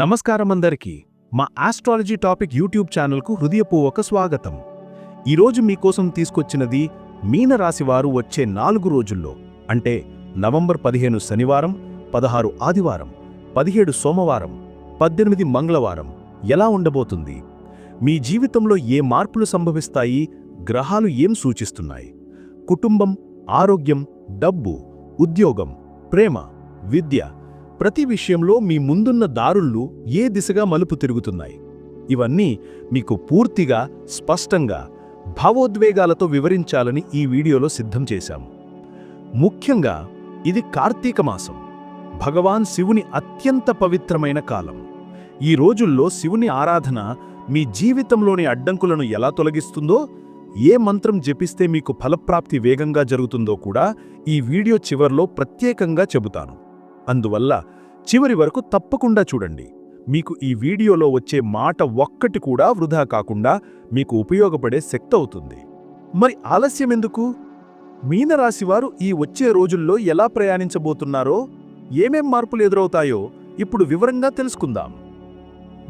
నమస్కారం అందరికీ మా ఆస్ట్రాలజీ టాపిక్ యూట్యూబ్ ఛానల్కు హృదయపూర్వక స్వాగతం. ఈరోజు మీకోసం తీసుకొచ్చినది మీనరాశివారు వచ్చే నాలుగు రోజుల్లో అంటే నవంబర్ పదిహేను శనివారం పదహారు ఆదివారం పదిహేడు సోమవారం పద్దెనిమిది మంగళవారం ఎలా ఉండబోతుంది? మీ జీవితంలో ఏ మార్పులు సంభవిస్తాయి? గ్రహాలు ఏం సూచిస్తున్నాయి? కుటుంబం ఆరోగ్యం డబ్బు ఉద్యోగం ప్రేమ విద్య ప్రతి విషయంలో మీ ముందున్న దారుళ్ళు ఏ దిశగా మలుపు తిరుగుతున్నాయి? ఇవన్నీ మీకు పూర్తిగా స్పష్టంగా భావోద్వేగాలతో వివరించాలని ఈ వీడియోలో సిద్ధం చేశాము ముఖ్యంగా ఇది కార్తీక మాసం. భగవాన్ శివుని అత్యంత పవిత్రమైన కాలం. ఈ రోజుల్లో శివుని ఆరాధన మీ జీవితంలోని అడ్డంకులను ఎలా తొలగిస్తుందో ఏ మంత్రం జపిస్తే మీకు ఫలప్రాప్తి వేగంగా జరుగుతుందో కూడా ఈ వీడియో చివర్లో ప్రత్యేకంగా చెబుతాను. అందువల్ల చివరి వరకు తప్పకుండా చూడండి. మీకు ఈ వీడియోలో వచ్చే మాట ఒక్కటి కూడా వృధా కాకుండా మీకు ఉపయోగపడే శక్తి అవుతుంది. మరి ఆలస్యం ఎందుకు? మీనరాశివారు ఈ వచ్చే రోజుల్లో ఎలా ప్రయాణించబోతున్నారో ఏమేం మార్పులు ఎదురవుతాయో ఇప్పుడు వివరంగా తెలుసుకుందాం.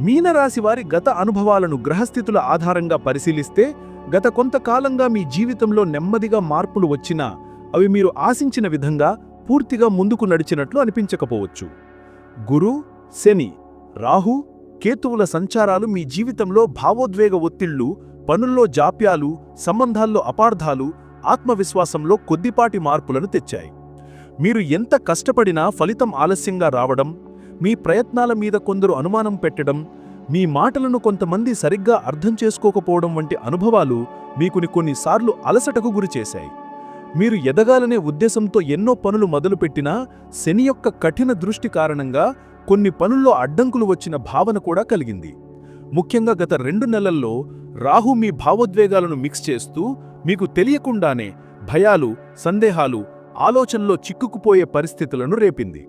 మీనరాశివారి గత అనుభవాలను గ్రహస్థితుల ఆధారంగా పరిశీలిస్తే గత కొంతకాలంగా మీ జీవితంలో నెమ్మదిగా మార్పులు వచ్చినా అవి మీరు ఆశించిన విధంగా పూర్తిగా ముందుకు నడిచినట్లు అనిపించకపోవచ్చు. గురు శని రాహు కేతువుల సంచారాలు మీ జీవితంలో భావోద్వేగ ఒత్తిళ్ళు పనుల్లో జాప్యాలు సంబంధాల్లో అపార్థాలు ఆత్మవిశ్వాసంలో కొద్దిపాటి మార్పులను తెచ్చాయి. మీరు ఎంత కష్టపడినా ఫలితం ఆలస్యంగా రావడం మీ ప్రయత్నాల మీద కొందరు అనుమానం పెట్టడం మీ మాటలను కొంతమంది సరిగ్గా అర్థం చేసుకోకపోవడం వంటి అనుభవాలు మీకుని కొన్నిసార్లు అలసటకు గురిచేశాయి. మీరు ఎదగాలనే ఉద్దేశంతో ఎన్నో పనులు మొదలుపెట్టినా శని యొక్క కఠిన దృష్టి కారణంగా కొన్ని పనుల్లో అడ్డంకులు వచ్చిన భావన కూడా కలిగింది. ముఖ్యంగా గత రెండు నెలల్లో రాహు మీ భావోద్వేగాలను మిక్స్ చేస్తూ మీకు తెలియకుండానే భయాలు సందేహాలు ఆలోచనలో చిక్కుకుపోయే పరిస్థితులను రేపింది.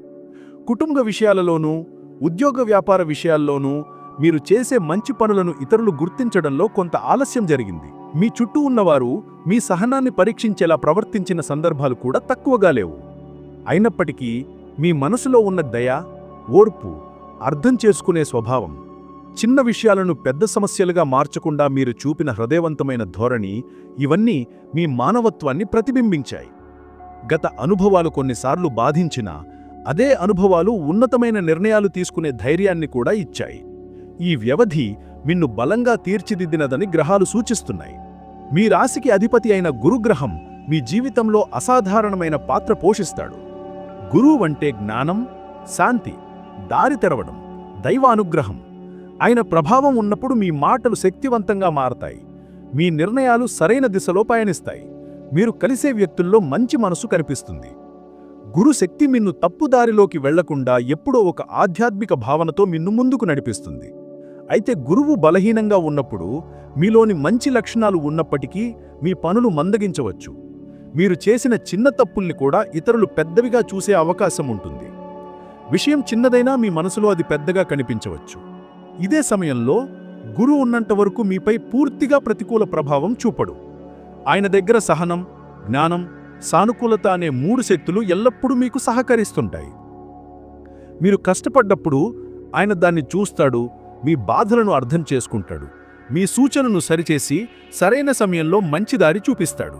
కుటుంబ విషయాలలోనూ ఉద్యోగ వ్యాపార విషయాల్లోనూ మీరు చేసే మంచి పనులను ఇతరులు గుర్తించడంలో కొంత ఆలస్యం జరిగింది. మీ చుట్టూ ఉన్నవారు మీ సహనాన్ని పరీక్షించేలా ప్రవర్తించిన సందర్భాలు కూడా తక్కువగా లేవు. అయినప్పటికీ మీ మనసులో ఉన్న దయ ఓర్పు అర్థం చేసుకునే స్వభావం చిన్న విషయాలను పెద్ద సమస్యలుగా మార్చకుండా మీరు చూపిన హృదయవంతమైన ధోరణి ఇవన్నీ మీ మానవత్వాన్ని ప్రతిబింబించాయి. గత అనుభవాలు కొన్నిసార్లు బాధించినా అదే అనుభవాలు ఉన్నతమైన నిర్ణయాలు తీసుకునే ధైర్యాన్ని కూడా ఇచ్చాయి. ఈ వ్యవధి మిన్ను బలంగా తీర్చిదిద్దినదని గ్రహాలు సూచిస్తున్నాయి. మీ రాశికి అధిపతి అయిన గురుగ్రహం మీ జీవితంలో అసాధారణమైన పాత్ర పోషిస్తాడు. గురువు అంటే జ్ఞానం శాంతి దారి తెరవడం దైవానుగ్రహం. ఆయన ప్రభావం ఉన్నప్పుడు మీ మాటలు శక్తివంతంగా మారతాయి. మీ నిర్ణయాలు సరైన దిశలో పయనిస్తాయి. మీరు కలిసే వ్యక్తుల్లో మంచి మనసు కనిపిస్తుంది. గురుశక్తి మిన్ను తప్పుదారిలోకి వెళ్ళకుండా ఎప్పుడో ఒక ఆధ్యాత్మిక భావనతో మిన్ను ముందుకు నడిపిస్తుంది. అయితే గురువు బలహీనంగా ఉన్నప్పుడు మీలోని మంచి లక్షణాలు ఉన్నప్పటికీ మీ పనులు మందగించవచ్చు. మీరు చేసిన చిన్న తప్పుల్ని కూడా ఇతరులు పెద్దవిగా చూసే అవకాశం ఉంటుంది. విషయం చిన్నదైనా మీ మనసులో అది పెద్దగా కనిపించవచ్చు. ఇదే సమయంలో గురువు ఉన్నంత వరకు మీపై పూర్తిగా ప్రతికూల ప్రభావం చూపడు. ఆయన దగ్గర సహనం జ్ఞానం సానుకూలత అనే మూడు శక్తులు ఎల్లప్పుడూ మీకు సహకరిస్తుంటాయి. మీరు కష్టపడ్డప్పుడు ఆయన దాన్ని చూస్తాడు మీ బాధలను అర్థం చేసుకుంటాడు. మీ సూచనను సరిచేసి సరైన సమయంలో మంచి దారి చూపిస్తాడు.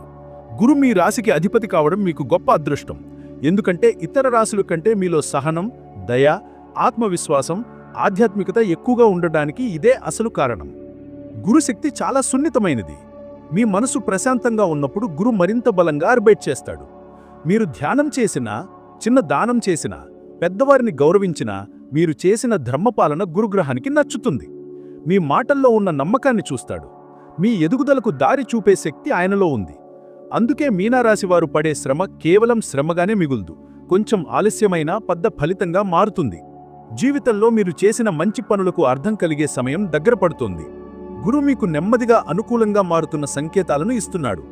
గురు మీ రాశికి అధిపతి కావడం మీకు గొప్ప అదృష్టం. ఎందుకంటే ఇతర రాశుల కంటే మీలో సహనం దయ ఆత్మవిశ్వాసం ఆధ్యాత్మికత ఎక్కువగా ఉండడానికి ఇదే అసలు కారణం. గురుశక్తి చాలా సున్నితమైనది. మీ మనసు ప్రశాంతంగా ఉన్నప్పుడు గురు మరింత బలంగా అర్బైట్ చేస్తాడు. మీరు ధ్యానం చేసినా చిన్న దానం చేసినా పెద్దవారిని గౌరవించినా మీరు చేసిన ధర్మపాలన గురుగ్రహానికి నచ్చుతుంది. మీ మాటల్లో ఉన్న నమ్మకాన్ని చూస్తాడు. మీ ఎదుగుదలకు దారి చూపే శక్తి ఆయనలో ఉంది. అందుకే మీనారాశివారు పడే శ్రమ కేవలం శ్రమగానే మిగులుదు. కొంచెం ఆలస్యమైనా పెద్ద ఫలితంగా మారుతుంది. జీవితంలో మీరు చేసిన మంచి పనులకు అర్థం కలిగే సమయం దగ్గర పడుతుంది. గురు మీకు నెమ్మదిగా అనుకూలంగా మారుతున్న సంకేతాలను ఇస్తున్నాడు.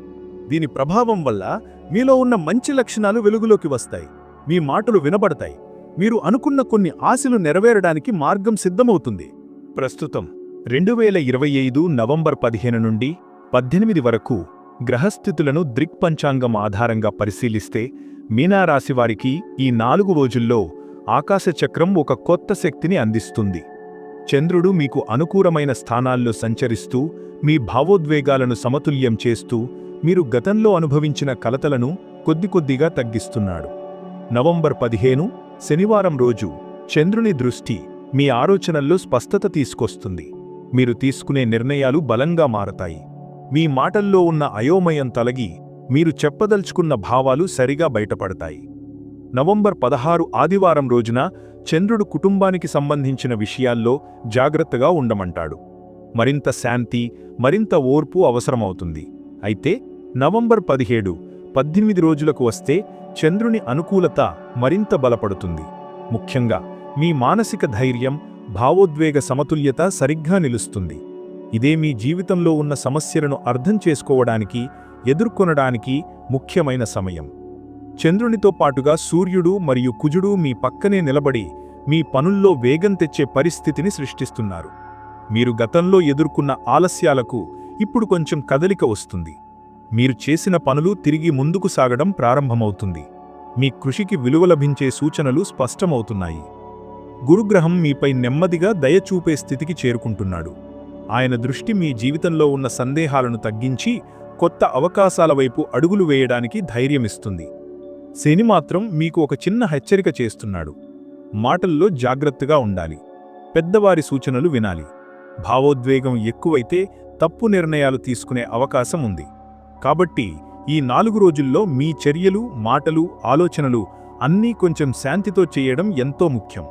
దీని ప్రభావం వల్ల మీలో ఉన్న మంచి లక్షణాలు వెలుగులోకి వస్తాయి. మీ మాటలు వినబడతాయి. మీరు అనుకున్న కొన్ని ఆశలు నెరవేరడానికి మార్గం సిద్ధమవుతుంది. ప్రస్తుతం రెండు వేల ఇరవై ఐదు నవంబర్ పదిహేను నుండి పద్దెనిమిది వరకు గ్రహస్థితులను దృక్పంచాంగం ఆధారంగా పరిశీలిస్తే మీనారాశివారికి ఈ నాలుగు రోజుల్లో ఆకాశచక్రం ఒక కొత్త శక్తిని అందిస్తుంది. చంద్రుడు మీకు అనుకూలమైన స్థానాల్లో సంచరిస్తూ మీ భావోద్వేగాలను సమతుల్యం చేస్తూ మీరు గతంలో అనుభవించిన కలతలను కొద్ది కొద్దిగా తగ్గిస్తున్నాడు. నవంబర్ పదిహేను శనివారం రోజు చంద్రుని దృష్టి మీ ఆలోచనల్లో స్పష్టత తీసుకొస్తుంది. మీరు తీసుకునే నిర్ణయాలు బలంగా మారతాయి. మీ మాటల్లో ఉన్న అయోమయం తలగి మీరు చెప్పదలుచుకున్న భావాలు సరిగా బయటపడతాయి. నవంబర్ పదహారు ఆదివారం రోజున చంద్రుడు కుటుంబానికి సంబంధించిన విషయాల్లో జాగ్రత్తగా ఉండమంటాడు. మరింత శాంతి మరింత ఓర్పు అవసరమవుతుంది. అయితే నవంబర్ పదిహేడు పద్దెనిమిది రోజులకు వస్తే చంద్రుని అనుకూలత మరింత బలపడుతుంది. ముఖ్యంగా మీ మానసిక ధైర్యం భావోద్వేగ సమతుల్యత సరిగ్గా నిలుస్తుంది. ఇదే మీ జీవితంలో ఉన్న సమస్యలను అర్థం చేసుకోవడానికి ఎదుర్కొనడానికి ముఖ్యమైన సమయం. చంద్రునితో పాటుగా సూర్యుడు మరియు కుజుడు మీ పక్కనే నిలబడి మీ పనుల్లో వేగం తెచ్చే పరిస్థితిని సృష్టిస్తున్నారు. మీరు గతంలో ఎదుర్కొన్న ఆలస్యాలకు ఇప్పుడు కొంచెం కదలిక వస్తుంది. మీరు చేసిన పనులు తిరిగి ముందుకు సాగడం ప్రారంభమవుతుంది. మీ కృషికి విలువ లభించే సూచనలు స్పష్టమవుతున్నాయి. గురుగ్రహం మీపై నెమ్మదిగా దయ చూపే స్థితికి చేరుకుంటున్నాడు. ఆయన దృష్టి మీ జీవితంలో ఉన్న సందేహాలను తగ్గించి కొత్త అవకాశాల వైపు అడుగులు వేయడానికి ధైర్యమిస్తుంది. శని మాత్రం మీకు ఒక చిన్న హెచ్చరిక చేస్తున్నాడు. మాటల్లో జాగ్రత్తగా ఉండాలి. పెద్దవారి సూచనలు వినాలి. భావోద్వేగం ఎక్కువైతే తప్పు నిర్ణయాలు తీసుకునే అవకాశం ఉంది. కాబట్టి ఈ నాలుగు రోజుల్లో మీ చర్యలు మాటలు ఆలోచనలు అన్నీ కొంచెం శాంతితో చేయడం ఎంతో ముఖ్యం.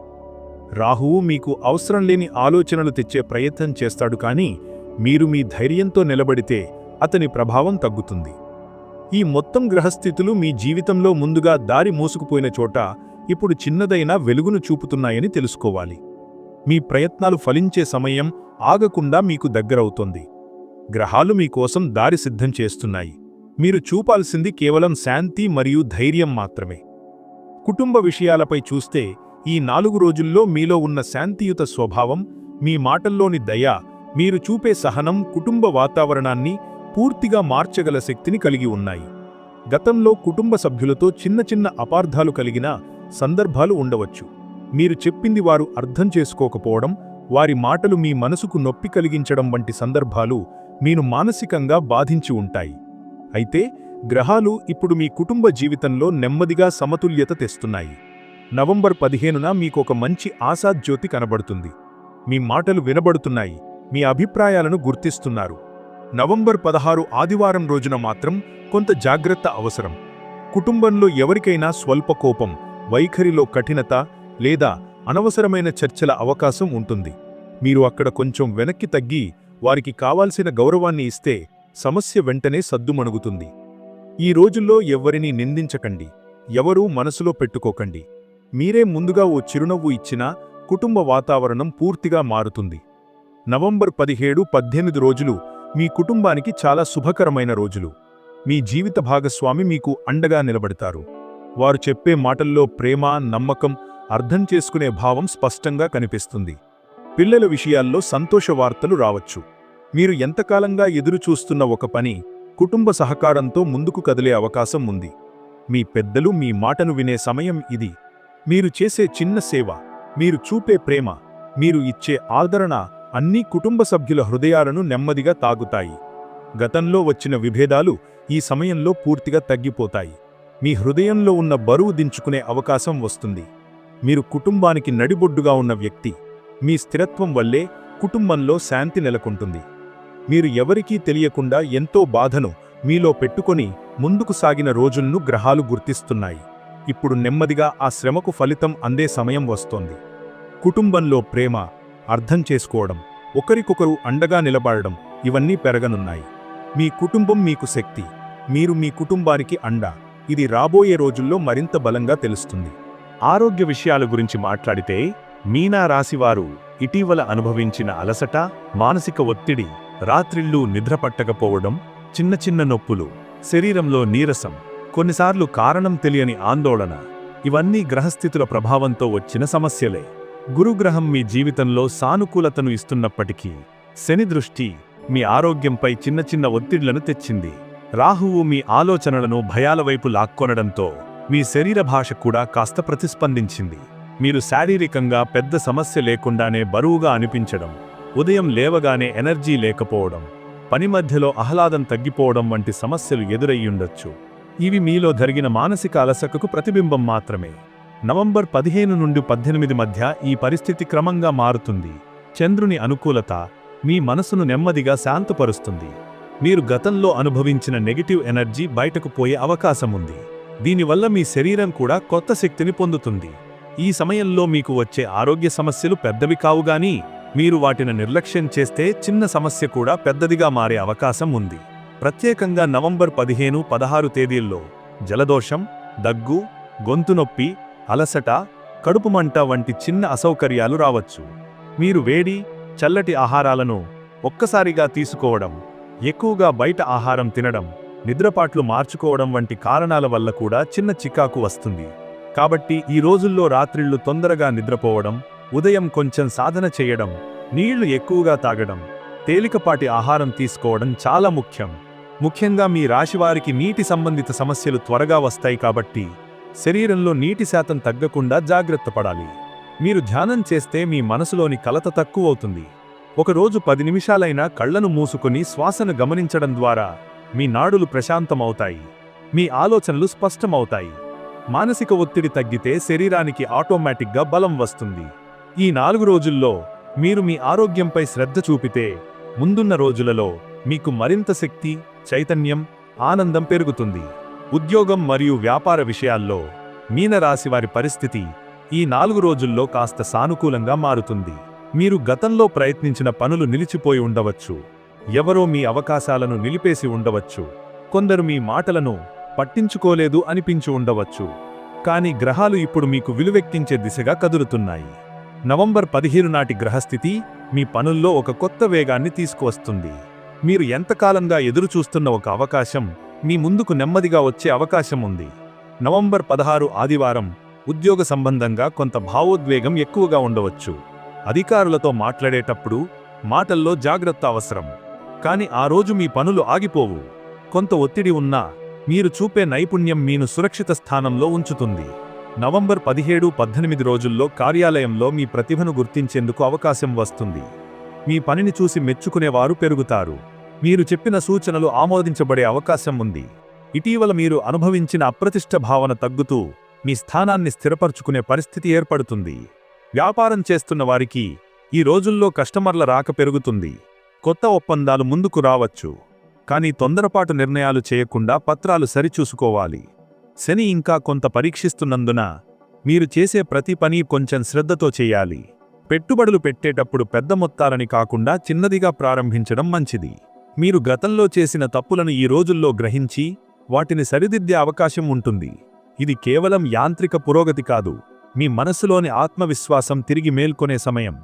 రాహువు మీకు అవసరం లేని ఆలోచనలు తెచ్చే ప్రయత్నం చేస్తాడు కానీ మీరు మీ ధైర్యంతో నిలబడితే అతని ప్రభావం తగ్గుతుంది. ఈ మొత్తం గ్రహస్థితులు మీ జీవితంలో ముందుగా దారి మూసుకుపోయిన చోట ఇప్పుడు చిన్నదైన వెలుగును చూపుతున్నాయని తెలుసుకోవాలి. మీ ప్రయత్నాలు ఫలించే సమయం ఆగకుండా మీకు దగ్గరవుతోంది. గ్రహాలు మీకోసం దారి సిద్ధం చేస్తున్నాయి. మీరు చూపాల్సింది కేవలం శాంతి మరియు ధైర్యం మాత్రమే. కుటుంబ విషయాలపై చూస్తే ఈ నాలుగు రోజుల్లో మీలో ఉన్న శాంతియుత స్వభావం మీ మాటల్లోని దయ మీరు చూపే సహనం కుటుంబ వాతావరణాన్ని పూర్తిగా మార్చగల శక్తిని కలిగి ఉన్నాయి. గతంలో కుటుంబ సభ్యులతో చిన్న చిన్న అపార్థాలు కలిగిన సందర్భాలు ఉండవచ్చు. మీరు చెప్పింది వారు అర్థం చేసుకోకపోవడం వారి మాటలు మీ మనసుకు నొప్పి కలిగించడం వంటి సందర్భాలు మీను మానసికంగా బాధించి ఉంటాయి. అయితే గ్రహాలు ఇప్పుడు మీ కుటుంబ జీవితంలో నెమ్మదిగా సమతుల్యత తెస్తున్నాయి. నవంబర్ పదిహేనున మీకొక మంచి ఆశాజ్యోతి కనబడుతుంది. మీ మాటలు వినబడుతున్నాయి. మీ అభిప్రాయాలను గుర్తిస్తున్నారు. నవంబర్ పదహారు ఆదివారం రోజున మాత్రం కొంత జాగ్రత్త అవసరం. కుటుంబంలో ఎవరికైనా స్వల్ప కోపం వైఖరిలో కఠినత లేదా అనవసరమైన చర్చల అవకాశం ఉంటుంది. మీరు అక్కడ కొంచెం వెనక్కి తగ్గి వారికి కావాల్సిన గౌరవాన్ని ఇస్తే సమస్య వెంటనే సద్దుమణుగుతుంది. ఈ రోజుల్లో ఎవ్వరినీ నిందించకండి. ఎవరూ మనసులో పెట్టుకోకండి. మీరే ముందుగా ఓ చిరునవ్వు ఇచ్చినా కుటుంబ వాతావరణం పూర్తిగా మారుతుంది. నవంబర్ పదిహేడు పద్దెనిమిది రోజులు మీ కుటుంబానికి చాలా శుభకరమైన రోజులు. మీ జీవిత భాగస్వామి మీకు అండగా నిలబడతారు. వారు చెప్పే మాటల్లో ప్రేమ నమ్మకం అర్థం చేసుకునే భావం స్పష్టంగా కనిపిస్తుంది. పిల్లల విషయాల్లో సంతోష వార్తలు రావచ్చు. మీరు ఎంతకాలంగా ఎదురుచూస్తున్న ఒక పని కుటుంబ సహకారంతో ముందుకు కదిలే అవకాశం ఉంది. మీ పెద్దలు మీ మాటను వినే సమయం ఇది. మీరు చేసే చిన్న సేవ మీరు చూపే ప్రేమ మీరు ఇచ్చే ఆదరణ అన్నీ కుటుంబ సభ్యుల హృదయాలను నెమ్మదిగా తాగుతాయి. గతంలో వచ్చిన విభేదాలు ఈ సమయంలో పూర్తిగా తగ్గిపోతాయి. మీ హృదయంలో ఉన్న బరువు దించుకునే అవకాశం వస్తుంది. మీరు కుటుంబానికి నడిబొడ్డుగా ఉన్న వ్యక్తి. మీ స్థిరత్వం వల్లే కుటుంబంలో శాంతి నెలకొంటుంది. మీరు ఎవరికీ తెలియకుండా ఎంతో బాధను మీలో పెట్టుకొని ముందుకు సాగిన రోజులను గ్రహాలు గుర్తిస్తున్నాయి. ఇప్పుడు నెమ్మదిగా ఆ శ్రమకు ఫలితం అందే సమయం వస్తోంది. కుటుంబంలో ప్రేమ అర్థం చేసుకోవడం ఒకరికొకరు అండగా నిలబడడం ఇవన్నీ పెరగనున్నాయి. మీ కుటుంబం మీకు శక్తి మీరు మీ కుటుంబానికి అండ. ఇది రాబోయే రోజుల్లో మరింత బలంగా తెలుస్తుంది. ఆరోగ్య విషయాల గురించి మాట్లాడితే మీనా రాశివారు ఇటీవల అనుభవించిన అలసట మానసిక ఒత్తిడి రాత్రిళ్ళు నిద్రపట్టకపోవడం చిన్న చిన్న నొప్పులు శరీరంలో నీరసం కొన్నిసార్లు కారణం తెలియని ఆందోళన ఇవన్నీ గ్రహస్థితుల ప్రభావంతో వచ్చిన సమస్యలే. గురుగ్రహం మీ జీవితంలో సానుకూలతను ఇస్తున్నప్పటికీ శని దృష్టి మీ ఆరోగ్యంపై చిన్న చిన్న ఒత్తిళ్ళను తెచ్చింది. రాహువు మీ ఆలోచనలను భయాల వైపు లాక్కొనడంతో మీ శరీర భాష కూడా కాస్త ప్రతిస్పందించింది. మీరు శారీరకంగా పెద్ద సమస్య లేకుండానే బరువుగా అనిపించడం ఉదయం లేవగానే ఎనర్జీ లేకపోవడం పని మధ్యలో ఆహ్లాదం తగ్గిపోవడం వంటి సమస్యలు ఎదురయ్యుండొచ్చు. ఇవి మీలో జరిగిన మానసిక అలసకకు ప్రతిబింబం మాత్రమే. నవంబర్ పదిహేను నుండి పద్దెనిమిది మధ్య ఈ పరిస్థితి క్రమంగా మారుతుంది. చంద్రుని అనుకూలత మీ మనసును నెమ్మదిగా శాంతపరుస్తుంది. మీరు గతంలో అనుభవించిన నెగిటివ్ ఎనర్జీ బయటకు పోయే అవకాశం ఉంది దీనివల్ల మీ శరీరం కూడా కొత్త శక్తిని పొందుతుంది. ఈ సమయంలో మీకు వచ్చే ఆరోగ్య సమస్యలు పెద్దవి కావుగాని మీరు వాటిని నిర్లక్ష్యం చేస్తే చిన్న సమస్య కూడా పెద్దదిగా మారే అవకాశం ఉంది. ప్రత్యేకంగా నవంబర్ పదిహేను పదహారు తేదీల్లో జలదోషం దగ్గు గొంతు నొప్పి అలసట కడుపు మంట వంటి చిన్న అసౌకర్యాలు రావచ్చు. మీరు వేడి చల్లటి ఆహారాలను ఒక్కసారిగా తీసుకోవడం ఎక్కువగా బయట ఆహారం తినడం నిద్రపాట్లు మార్చుకోవడం వంటి కారణాల వల్ల కూడా చిన్న చికాకు వస్తుంది. కాబట్టి ఈ రోజుల్లో రాత్రిళ్ళు తొందరగా నిద్రపోవడం ఉదయం కొంచెం సాధన చేయడం నీళ్ళు ఎక్కువగా తాగడం తేలికపాటి ఆహారం తీసుకోవడం చాలా ముఖ్యం. ముఖ్యంగా మీ రాశివారికి నీటి సంబంధిత సమస్యలు త్వరగా వస్తాయి కాబట్టి శరీరంలో నీటి శాతం తగ్గకుండా జాగ్రత్త పడాలి. మీరు ధ్యానం చేస్తే మీ మనసులోని కలత తక్కువవుతుంది. ఒకరోజు పది నిమిషాలైనా కళ్ళను మూసుకుని శ్వాసను గమనించడం ద్వారా మీ నాడులు ప్రశాంతమవుతాయి. మీ ఆలోచనలు స్పష్టమవుతాయి. మానసిక ఒత్తిడి తగ్గితే శరీరానికి ఆటోమేటిక్గా బలం వస్తుంది. ఈ నాలుగు రోజుల్లో మీరు మీ ఆరోగ్యంపై శ్రద్ధ చూపితే ముందున్న రోజులలో మీకు మరింత శక్తి చైతన్యం ఆనందం పెరుగుతుంది. ఉద్యోగం మరియు వ్యాపార విషయాల్లో మీనరాశి వారి పరిస్థితి ఈ నాలుగు రోజుల్లో కాస్త సానుకూలంగా మారుతుంది. మీరు గతంలో ప్రయత్నించిన పనులు నిలిచిపోయి ఉండవచ్చు. ఎవరో మీ అవకాశాలను నిలిపేసి ఉండవచ్చు. కొందరు మీ మాటలను పట్టించుకోలేదు అనిపించి ఉండవచ్చు. కానీ గ్రహాలు ఇప్పుడు మీకు విలువెక్కించే దిశగా కదులుతున్నాయి. నవంబర్ పదిహేను నాటి గ్రహస్థితి మీ పనుల్లో ఒక కొత్త వేగాన్ని తీసుకువస్తుంది. మీరు ఎంతకాలంగా ఎదురుచూస్తున్న ఒక అవకాశం మీ ముందుకు నెమ్మదిగా వచ్చే అవకాశం ఉంది. నవంబర్ పదహారు ఆదివారం ఉద్యోగ సంబంధంగా కొంత భావోద్వేగం ఎక్కువగా ఉండవచ్చు. అధికారులతో మాట్లాడేటప్పుడు మాటల్లో జాగ్రత్త అవసరం. కాని ఆ రోజు మీ పనులు ఆగిపోవు. కొంత ఒత్తిడి ఉన్నా మీరు చూపే నైపుణ్యం మీను సురక్షిత స్థానంలో ఉంచుతుంది. నవంబర్ పదిహేడు పద్దెనిమిది రోజుల్లో కార్యాలయంలో మీ ప్రతిభను గుర్తించేందుకు అవకాశం వస్తుంది. మీ పనిని చూసి మెచ్చుకునేవారు పెరుగుతారు. మీరు చెప్పిన సూచనలు ఆమోదించబడే అవకాశం ఉంది. ఇటీవల మీరు అనుభవించిన అప్రతిష్ట భావన తగ్గుతూ మీ స్థానాన్ని స్థిరపరచుకునే పరిస్థితి ఏర్పడుతుంది. వ్యాపారం చేస్తున్న వారికి ఈ రోజుల్లో కస్టమర్ల రాక పెరుగుతుంది. కొత్త ఒప్పందాలు ముందుకు రావచ్చు. కానీ తొందరపాటు నిర్ణయాలు చేయకుండా పత్రాలు సరిచూసుకోవాలి. శని ఇంకా కొంత పరీక్షిస్తున్నందున మీరు చేసే ప్రతి పని కొంచెం శ్రద్ధతో చేయాలి. పెట్టుబడులు పెట్టేటప్పుడు పెద్ద మొత్తాలని కాకుండా చిన్నదిగా ప్రారంభించడం మంచిది. మీరు గతంలో చేసిన తప్పులను ఈ రోజుల్లో గ్రహించి వాటిని సరిదిద్దే అవకాశం ఉంటుంది. ఇది కేవలం యాంత్రిక పురోగతి కాదు. మీ మనస్సులోని ఆత్మవిశ్వాసం తిరిగి మేల్కొనే సమయం.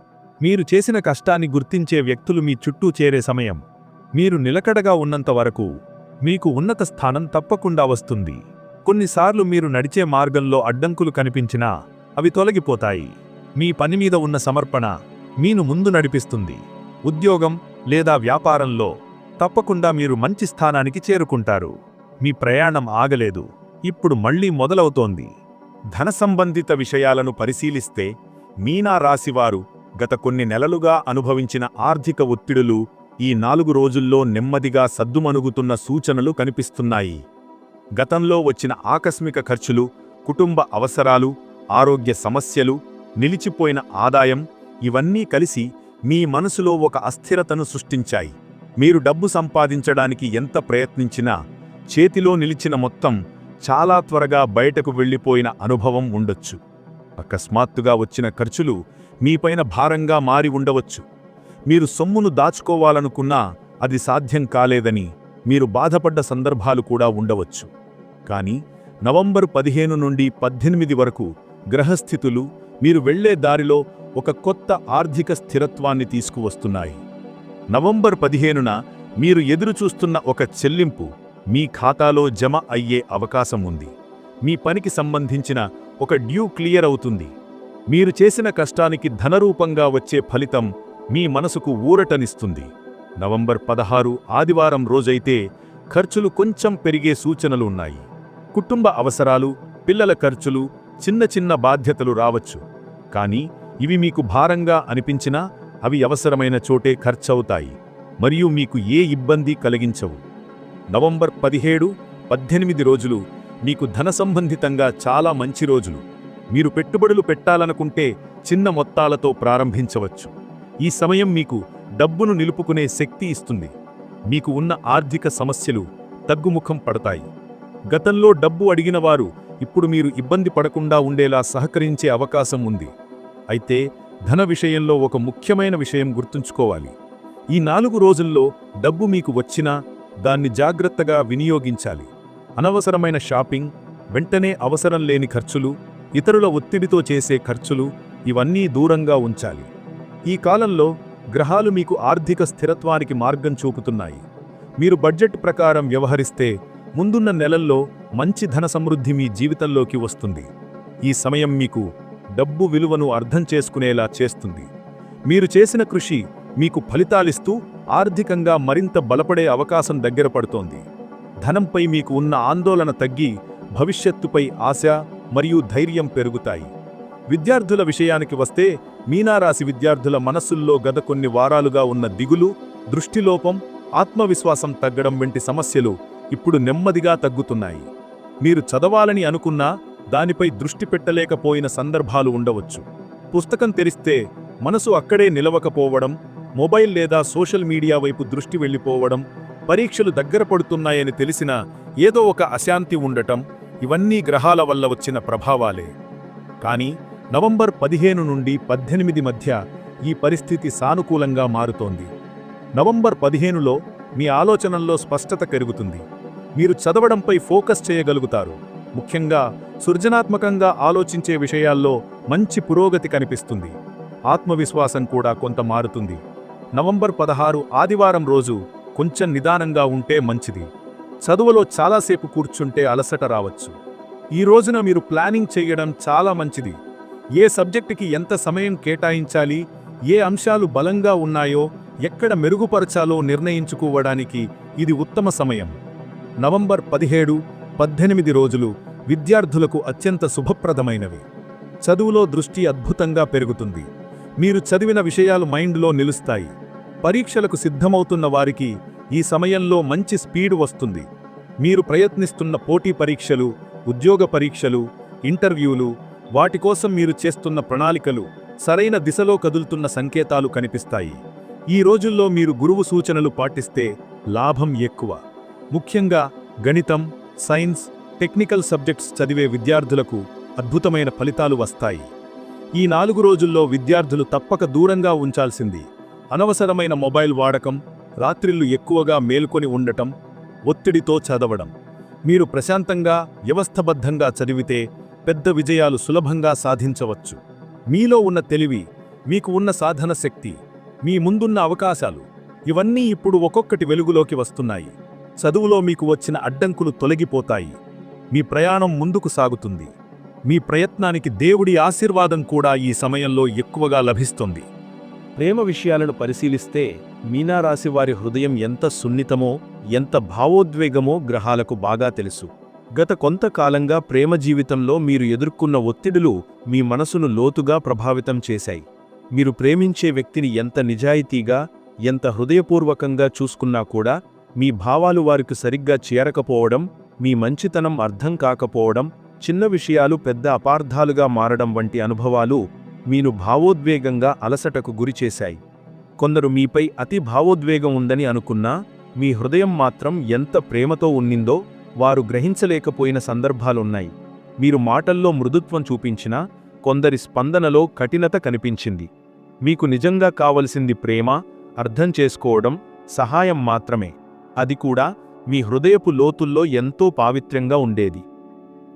మీరు చేసిన కష్టాన్ని గుర్తించే వ్యక్తులు మీ చుట్టూ చేరే సమయం. మీరు నిలకడగా ఉన్నంత వరకు మీకు ఉన్నత స్థానం తప్పకుండా వస్తుంది. కొన్నిసార్లు మీరు నడిచే మార్గంలో అడ్డంకులు కనిపించినా అవి తొలగిపోతాయి. మీ పని మీద ఉన్న సమర్పణ మీను ముందు నడిపిస్తుంది. ఉద్యోగం లేదా వ్యాపారంలో తప్పకుండా మీరు మంచి స్థానానికి చేరుకుంటారు. మీ ప్రయాణం ఆగలేదు. ఇప్పుడు మళ్ళీ మొదలవుతోంది. ధన సంబంధిత విషయాలను పరిశీలిస్తే మీనా రాశివారు గత కొన్ని నెలలుగా అనుభవించిన ఆర్థిక ఒత్తిడులు ఈ నాలుగు రోజుల్లో నెమ్మదిగా సద్దుమణుగుతున్న సూచనలు కనిపిస్తున్నాయి. గతంలో వచ్చిన ఆకస్మిక ఖర్చులు కుటుంబ అవసరాలు ఆరోగ్య సమస్యలు నిలిచిపోయిన ఆదాయం ఇవన్నీ కలిసి మీ మనసులో ఒక అస్థిరతను సృష్టించాయి. మీరు డబ్బు సంపాదించడానికి ఎంత ప్రయత్నించినా చేతిలో నిలిచిన మొత్తం చాలా త్వరగా బయటకు వెళ్ళిపోయిన అనుభవం ఉండొచ్చు. అకస్మాత్తుగా వచ్చిన ఖర్చులు మీపైన భారంగా మారి ఉండవచ్చు. మీరు సొమ్మును దాచుకోవాలనుకున్నా అది సాధ్యం కాలేదని మీరు బాధపడ్డ సందర్భాలు కూడా ఉండవచ్చు. కానీ నవంబర్ పదిహేను నుండి పద్దెనిమిది వరకు గ్రహస్థితులు మీరు వెళ్ళే దారిలో ఒక కొత్త ఆర్థిక స్థిరత్వాన్ని తీసుకువస్తున్నాయి. నవంబర్ పదిహేనున మీరు ఎదురుచూస్తున్న ఒక చెల్లింపు మీ ఖాతాలో జమ అయ్యే అవకాశం ఉంది. మీ పనికి సంబంధించిన ఒక డ్యూ క్లియర్ అవుతుంది. మీరు చేసిన కష్టానికి ధనరూపంగా వచ్చే ఫలితం మీ మనసుకు ఊరటనిస్తుంది. నవంబర్ పదహారు ఆదివారం రోజైతే ఖర్చులు కొంచెం పెరిగే సూచనలు ఉన్నాయి. కుటుంబ అవసరాలు పిల్లల ఖర్చులు చిన్న చిన్న బాధ్యతలు రావచ్చు. కానీ ఇవి మీకు భారంగా అనిపించినా అవి అవసరమైన చోటే ఖర్చవుతాయి. మరియు మీకు ఏ ఇబ్బంది కలిగించవు. నవంబర్ పదిహేడు పద్దెనిమిది రోజులు మీకు ధన సంబంధితంగా చాలా మంచి రోజులు. మీరు పెట్టుబడులు పెట్టాలనుకుంటే చిన్న మొత్తాలతో ప్రారంభించవచ్చు. ఈ సమయం మీకు డబ్బును నిలుపుకునే శక్తి ఇస్తుంది. మీకు ఉన్న ఆర్థిక సమస్యలు తగ్గుముఖం పడతాయి. గతంలో డబ్బు అడిగిన వారు ఇప్పుడు మీరు ఇబ్బంది పడకుండా ఉండేలా సహకరించే అవకాశం ఉంది. అయితే ధన విషయంలో ఒక ముఖ్యమైన విషయం గుర్తుంచుకోవాలి. ఈ నాలుగు రోజుల్లో డబ్బు మీకు వచ్చినా దాన్ని జాగ్రత్తగా వినియోగించాలి. అనవసరమైన షాపింగ్ వెంటనే అవసరం లేని ఖర్చులు ఇతరుల ఒత్తిడితో చేసే ఖర్చులు ఇవన్నీ దూరంగా ఉంచాలి. ఈ కాలంలో గ్రహాలు మీకు ఆర్థిక స్థిరత్వానికి మార్గం చూపుతున్నాయి. మీరు బడ్జెట్ ప్రకారం వ్యవహరిస్తే ముందున్న నెలల్లో మంచి ధన సమృద్ధి మీ జీవితంలోకి వస్తుంది. ఈ సమయం మీకు డబ్బు విలువను అర్థం చేసుకునేలా చేస్తుంది. మీరు చేసిన కృషి మీకు ఫలితాలిస్తూ ఆర్థికంగా మరింత బలపడే అవకాశం దగ్గర పడుతోంది. ధనంపై మీకు ఉన్న ఆందోళన తగ్గి భవిష్యత్తుపై ఆశ మరియు ధైర్యం పెరుగుతాయి. విద్యార్థుల విషయానికి వస్తే మీనారాశి విద్యార్థుల మనస్సుల్లో గత కొన్ని వారాలుగా ఉన్న దిగులు దృష్టిలోపం ఆత్మవిశ్వాసం తగ్గడం వంటి సమస్యలు ఇప్పుడు నెమ్మదిగా తగ్గుతున్నాయి. మీరు చదవాలని అనుకున్నా దానిపై దృష్టి పెట్టలేకపోయిన సందర్భాలు ఉండవచ్చు. పుస్తకం తెరిస్తే మనసు అక్కడే నిలవకపోవడం మొబైల్ లేదా సోషల్ మీడియా వైపు దృష్టి వెళ్ళిపోవడం పరీక్షలు దగ్గర పడుతున్నాయని తెలిసినా ఏదో ఒక అశాంతి ఉండటం ఇవన్నీ గ్రహాల వల్ల వచ్చిన ప్రభావాలే. కానీ నవంబర్ పదిహేను నుండి పద్దెనిమిది మధ్య ఈ పరిస్థితి సానుకూలంగా మారుతోంది. నవంబర్ పదిహేనులో మీ ఆలోచనల్లో స్పష్టత పెరుగుతుంది. మీరు చదవడంపై ఫోకస్ చేయగలుగుతారు. ముఖ్యంగా సృజనాత్మకంగా ఆలోచించే విషయాల్లో మంచి పురోగతి కనిపిస్తుంది. ఆత్మవిశ్వాసం కూడా కొంత మారుతుంది. నవంబర్ పదహారు ఆదివారం రోజు కొంచెం నిదానంగా ఉంటే మంచిది. చదువులో చాలాసేపు కూర్చుంటే అలసట రావచ్చు. ఈ రోజున మీరు ప్లానింగ్ చేయడం చాలా మంచిది. ఏ సబ్జెక్టుకి ఎంత సమయం కేటాయించాలి ఏ అంశాలు బలంగా ఉన్నాయో ఎక్కడ మెరుగుపరచాలో నిర్ణయించుకోవడానికి ఇది ఉత్తమ సమయం. నవంబర్ పదిహేడు పద్దెనిమిది రోజులు విద్యార్థులకు అత్యంత శుభప్రదమైనవి. చదువులో దృష్టి అద్భుతంగా పెరుగుతుంది. మీరు చదివిన విషయాలు మైండ్లో నిలుస్తాయి. పరీక్షలకు సిద్ధమవుతున్న వారికి ఈ సమయంలో మంచి స్పీడ్ వస్తుంది. మీరు ప్రయత్నిస్తున్న పోటీ పరీక్షలు ఉద్యోగ పరీక్షలు ఇంటర్వ్యూలు వాటి కోసం మీరు చేస్తున్న ప్రణాళికలు సరైన దిశలో కదులుతున్న సంకేతాలు కనిపిస్తాయి. ఈ రోజుల్లో మీరు గురువు సూచనలు పాటిస్తే లాభం ఎక్కువ. ముఖ్యంగా గణితం సైన్స్ టెక్నికల్ సబ్జెక్ట్స్ చదివే విద్యార్థులకు అద్భుతమైన ఫలితాలు వస్తాయి. ఈ నాలుగు రోజుల్లో విద్యార్థులు తప్పక దూరంగా ఉంచాల్సింది అనవసరమైన మొబైల్ వాడకం రాత్రిళ్ళు ఎక్కువగా మేల్కొని ఉండటం ఒత్తిడితో చదవడం. మీరు ప్రశాంతంగా వ్యవస్థబద్ధంగా చదివితే పెద్ద విజయాలు సులభంగా సాధించవచ్చు. మీలో ఉన్న తెలివి మీకు ఉన్న సాధన శక్తి మీ ముందున్న అవకాశాలు ఇవన్నీ ఇప్పుడు ఒక్కొక్కటి వెలుగులోకి వస్తున్నాయి. చదువులో మీకు వచ్చిన అడ్డంకులు తొలగిపోతాయి. మీ ప్రయాణం ముందుకు సాగుతుంది. మీ ప్రయత్నానికి దేవుడి ఆశీర్వాదం కూడా ఈ సమయంలో ఎక్కువగా లభిస్తుంది. ప్రేమ విషయాలను పరిశీలిస్తే మీనారాశి వారి హృదయం ఎంత సున్నితమో ఎంత భావోద్వేగమో గ్రహాలకు బాగా తెలుసు. గత కొంతకాలంగా ప్రేమ జీవితంలో మీరు ఎదుర్కొన్న ఒత్తిడులు మీ మనసును లోతుగా ప్రభావితం చేశాయి. మీరు ప్రేమించే వ్యక్తిని ఎంత నిజాయితీగా ఎంత హృదయపూర్వకంగా చూసుకున్నా కూడా మీ భావాలు వారికి సరిగ్గా చేరకపోవడం మీ మంచితనం అర్థం కాకపోవడం చిన్న విషయాలు పెద్ద అపార్థాలుగా మారడం వంటి అనుభవాలు మీను భావోద్వేగంగా అలసటకు గురిచేశాయి కొందరు మీపై అతి భావోద్వేగం ఉందని అనుకున్నా మీ హృదయం మాత్రం ఎంత ప్రేమతో ఉన్నిందో వారు గ్రహించలేకపోయిన సందర్భాలున్నాయి. మీరు మాటల్లో మృదుత్వం చూపించినా కొందరి స్పందనలో కఠినత కనిపించింది. మీకు నిజంగా కావలసింది ప్రేమ అర్థం చేసుకోవడం సహాయం మాత్రమే. అది కూడా మీ హృదయపు లోతుల్లో ఎంతో పావిత్ర్యంగా ఉండేది.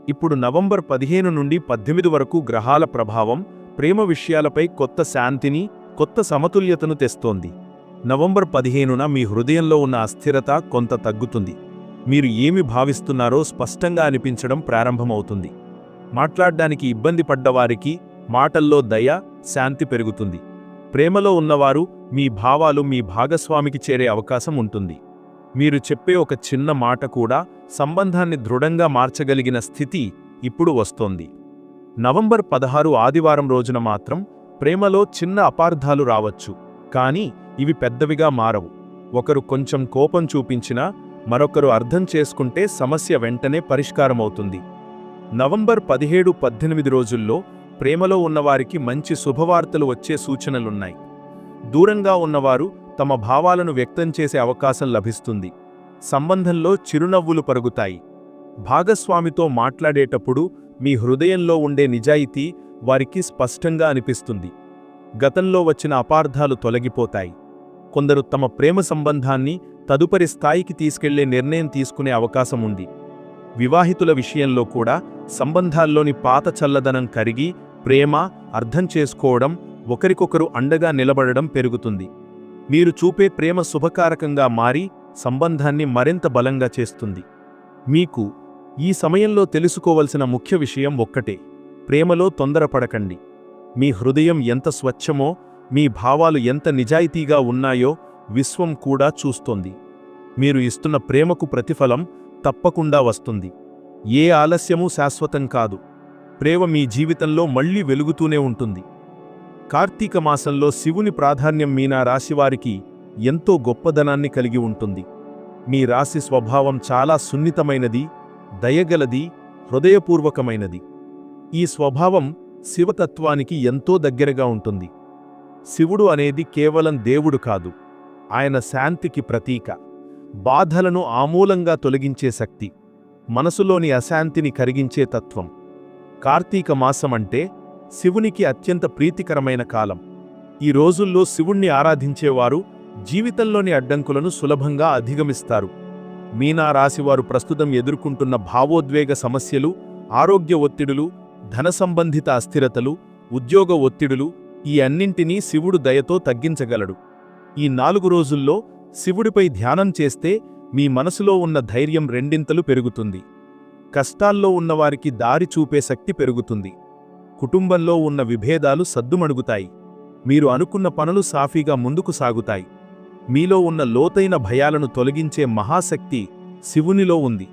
ఇప్పుడు నవంబర్ పదిహేను నుండి పద్దెనిమిది వరకు గ్రహాల ప్రభావం ప్రేమ విషయాలపై కొత్త శాంతిని కొత్త సమతుల్యతను తెస్తోంది. నవంబర్ పదిహేనున మీ హృదయంలో ఉన్న అస్థిరత కొంత తగ్గుతుంది. మీరు ఏమి భావిస్తున్నారో స్పష్టంగా అనిపించడం ప్రారంభమవుతుంది. మాట్లాడ్డానికి ఇబ్బంది పడ్డవారికి మాటల్లో దయ శాంతి పెరుగుతుంది. ప్రేమలో ఉన్నవారు మీ భావాలు మీ భాగస్వామికి చేరే అవకాశం ఉంటుంది. మీరు చెప్పే ఒక చిన్న మాట కూడా సంబంధాన్ని దృఢంగా మార్చగలిగిన స్థితి ఇప్పుడు వస్తోంది. నవంబర్ పదహారు ఆదివారం రోజున మాత్రం ప్రేమలో చిన్న అపార్థాలు రావచ్చు కానీ ఇవి పెద్దవిగా మారవు. ఒకరు కొంచెం కోపం చూపించినా మరొకరు అర్థం చేసుకుంటే సమస్య వెంటనే పరిష్కారమవుతుంది. నవంబర్ పదిహేడు పద్దెనిమిది రోజుల్లో ప్రేమలో ఉన్నవారికి మంచి శుభవార్తలు వచ్చే సూచనలున్నాయి. దూరంగా ఉన్నవారు తమ భావాలను వ్యక్తం చేసే అవకాశం లభిస్తుంది. సంబంధంలో చిరునవ్వులు పరుగుతాయి. భాగస్వామితో మాట్లాడేటప్పుడు మీ హృదయంలో ఉండే నిజాయితీ వారికి స్పష్టంగా అనిపిస్తుంది. గతంలో వచ్చిన అపార్థాలు తొలగిపోతాయి. కొందరు తమ ప్రేమ సంబంధాన్ని తదుపరి స్థాయికి తీసుకెళ్ళే నిర్ణయం తీసుకునే అవకాశం ఉంది. వివాహితుల విషయంలో కూడా సంబంధాల్లోని పాత చల్లదనం కరిగి ప్రేమ అర్థం చేసుకోవడం ఒకరికొకరు అండగా నిలబడడం పెరుగుతుంది. మీరు చూపే ప్రేమ శుభకారకంగా మారి సంబంధాన్ని మరింత బలంగా చేస్తుంది. మీకు ఈ సమయంలో తెలుసుకోవలసిన ముఖ్య విషయం ఒక్కటే. ప్రేమలో తొందరపడకండి. మీ హృదయం ఎంత స్వచ్ఛమో మీ భావాలు ఎంత నిజాయితీగా ఉన్నాయో విశ్వం కూడా చూస్తోంది. మీరు ఇస్తున్న ప్రేమకు ప్రతిఫలం తప్పకుండా వస్తుంది. ఏ ఆలస్యమూ శాశ్వతం కాదు. ప్రేమ మీ జీవితంలో మళ్ళీ వెలుగుతూనే ఉంటుంది. కార్తీక మాసంలో శివుని ప్రాధాన్యం మీనా రాశివారికి ఎంతో గొప్పదనాన్ని కలిగి ఉంటుంది. మీ రాశి స్వభావం చాలా సున్నితమైనది దయగలది హృదయపూర్వకమైనది. ఈ స్వభావం శివతత్వానికి ఎంతో దగ్గరగా ఉంటుంది. శివుడు అనేది కేవలం దేవుడు కాదు ఆయన శాంతికి ప్రతీక బాధలను ఆమూలంగా తొలగించే శక్తి మనసులోని అశాంతిని కరిగించే తత్వం. కార్తీక మాసమంటే శివునికి అత్యంత ప్రీతికరమైన కాలం. ఈ రోజుల్లో శివుణ్ణి ఆరాధించేవారు జీవితంలోని అడ్డంకులను సులభంగా అధిగమిస్తారు. మీనా రాశివారు ప్రస్తుతం ఎదుర్కొంటున్న భావోద్వేగ సమస్యలు ఆరోగ్య ఒత్తిడులు ధన సంబంధిత అస్థిరతలు ఉద్యోగ ఒత్తిడులు ఈ అన్నింటినీ శివుడు దయతో తగ్గించగలడు. ఈ నాలుగు రోజుల్లో శివుడిపై ధ్యానం చేస్తే మీ మనసులో ఉన్న ధైర్యం రెండింతలు పెరుగుతుంది. కష్టాల్లో ఉన్నవారికి దారి చూపే శక్తి పెరుగుతుంది. కుటుంబంలో ఉన్న విభేదాలు సద్దుమణుగుతాయి. మీరు అనుకున్న పనులు సాఫీగా ముందుకు సాగుతాయి. మీలో ఉన్న లోతైన భయాలను తొలగించే మహాశక్తి శివునిలో ఉంది.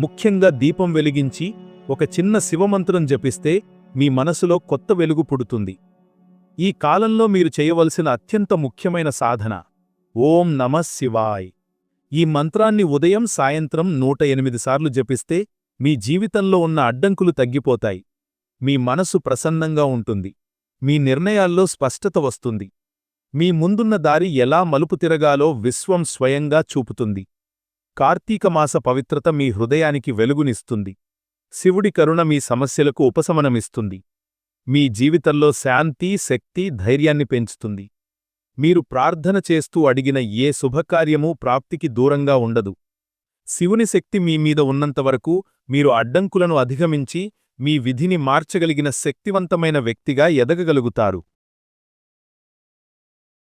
ముఖ్యంగా దీపం వెలిగించి ఒక చిన్న శివమంత్రం జపిస్తే మీ మనసులో కొత్త వెలుగు పుడుతుంది. ఈ కాలంలో మీరు చేయవలసిన అత్యంత ముఖ్యమైన సాధన ఓం నమ శివాయ్. ఈ మంత్రాన్ని ఉదయం సాయంత్రం నూట ఎనిమిది సార్లు జపిస్తే మీ జీవితంలో ఉన్న అడ్డంకులు తగ్గిపోతాయి. మీ మనసు ప్రసన్నంగా ఉంటుంది. మీ నిర్ణయాల్లో స్పష్టత వస్తుంది. మీ ముందున్న దారి ఎలా మలుపు తిరగాలో విశ్వం స్వయంగా చూపుతుంది. కార్తీకమాస పవిత్రత మీ హృదయానికి వెలుగునిస్తుంది. శివుడి కరుణ మీ సమస్యలకు ఉపశమనమిస్తుంది. మీ జీవితంలో శాంతి శక్తి ధైర్యాన్ని పెంచుతుంది. మీరు ప్రార్థన చేస్తూ అడిగిన ఏ శుభకార్యమూ ప్రాప్తికి దూరంగా ఉండదు. శివుని శక్తి మీ మీద ఉన్నంతవరకు మీరు అడ్డంకులను అధిగమించి మీ విధిని మార్చగలిగిన శక్తివంతమైన వ్యక్తిగా ఎదగగలుగుతారు.